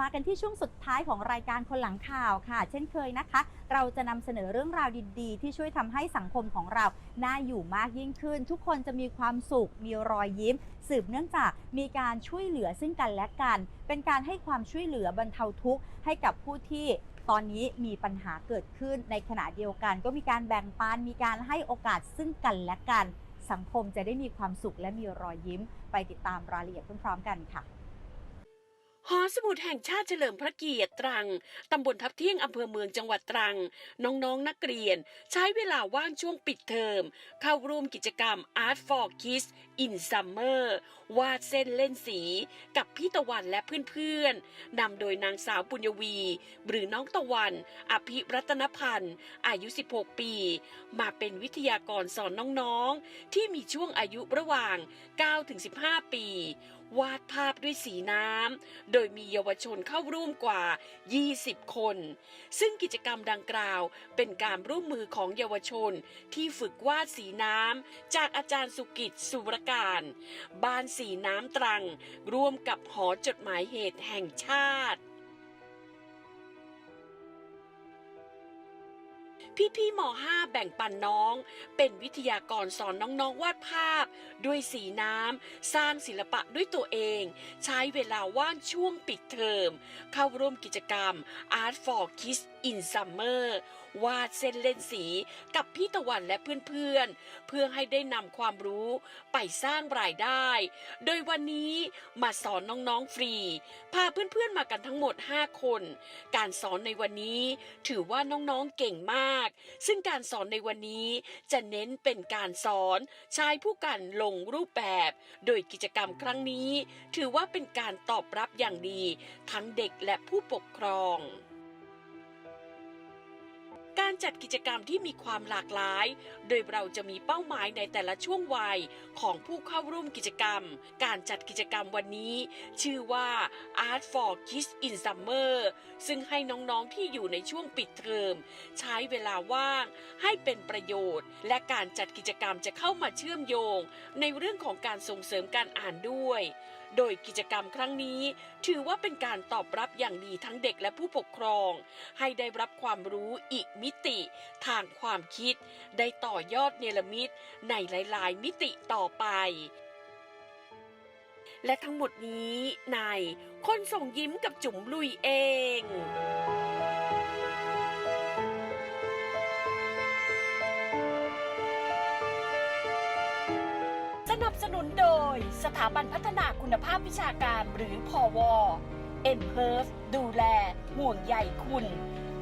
มากันที่ช่วงสุดท้ายของรายการคนหลังข่าวค่ะ เช่นเคยนะคะ เราจะนำเสนอเรื่องราวดีๆ ที่ช่วยทำให้สังคมของเราน่าอยู่มากยิ่งขึ้น ทุกคนจะมีความสุข มีรอยยิ้ม สืบเนื่องจากมีการช่วยเหลือซึ่งกันและกัน เป็นการให้ความช่วยเหลือบรรเทาทุกข์ให้กับผู้ที่ตอนนี้มีปัญหาเกิดขึ้นในขณะเดียวกัน ก็มีการแบ่งปันมีการให้โอกาสซึ่งกันและกัน สังคมจะได้มีความสุขและมีรอยยิ้ม ไปติดตามรายละเอียดพร้อมๆกันค่ะ หอสมุดแห่งชาติเฉลิมพระเกียรติตรัง ตำบลทับเที่ยงอำเภอเมืองจังหวัดตรัง น้องๆนนักเรียน ใช้เวลาว่างช่วงปิดเทอม เข้าร่วมกิจกรรม Art for Kids in Summer วาดเส้นเล่นสีกับพี่ตะวันและเพื่อนๆนำโดยนางสาวปุญญวี หรือน้องตะวัน อภิรัตนพันธ์ อายุ 16 ปี มาเป็นวิทยากรสอนน้องๆ ที่มีช่วงอายุระหว่าง 9-15 ปี วาดภาพด้วยสีน้ำ โดยมีเยาวชนเข้าร่วมกว่า 20 คน ซึ่งกิจกรรมดังกล่าวเป็นการร่วมมือของเยาวชนที่ฝึกวาดสีน้ำ จากอาจารย์สุกิจสุรการ บ้านสีน้ำตรัง ร่วมกับหอจดหมายเหตุแห่งชาติ พี่ๆม .5 แบ่งปันน้อง เป็นวิทยากรสอนน้องๆวาดภาพ ด้วยสีน้ำ สร้างศิลปะด้วยตัวเอง ใช้เวลาว่างช่วงปิดเทอม เข้าร่วมกิจกรรม Art for Kids in Summer วาดเส้นเล่นสีกับพี่ตะวันและเพื่อนๆ เพื่อให้ได้นำความรู้ไปสร้างรายได้ โดยวันนี้มาสอนน้องๆฟรี พาเพื่อนๆมากันทั้งหมด 5 คน การสอนในวันนี้ถือว่าน้องๆเก่งมากซึ่งการสอนในวันนี้จะเน้นเป็นการสอนใช้ผู้กันลงรูปแบบ โดยกิจกรรมครั้งนี้ ถือว่าเป็นการตอบรับอย่างดี ทั้งเด็กและผู้ปกครอง การจัดกิจกรรมที่มีความหลากหลาย โดยเราจะมีเป้าหมายในแต่ละช่วงวัยของผู้เข้าร่วมกิจกรรม การจัดกิจกรรมวันนี้ ชื่อว่า Art for Kids in Summer ซึ่งให้น้องๆที่อยู่ในช่วงปิดเทอมใช้เวลาว่างให้เป็นประโยชน์ และการจัดกิจกรรมจะเข้ามาเชื่อมโยง ในเรื่องของการส่งเสริมการอ่านด้วยโดยกิจกรรมครั้งนี้ ถือว่าเป็นการตอบรับอย่างดีทั้งเด็กและผู้ปกครอง ให้ได้รับความรู้อีกมิติ ทางความคิด ได้ต่อยอดเนรมิตในหลาย ๆ มิติต่อไปและทั้งหมดนี้ในคนส่งยิ้มกับจุ๋มลุยเอง สนุนโดยสถาบันพัฒนาคุณภาพวิชาการหรือพอวเอ็นเพิร์ฟดูแล ห่วงใยคุณ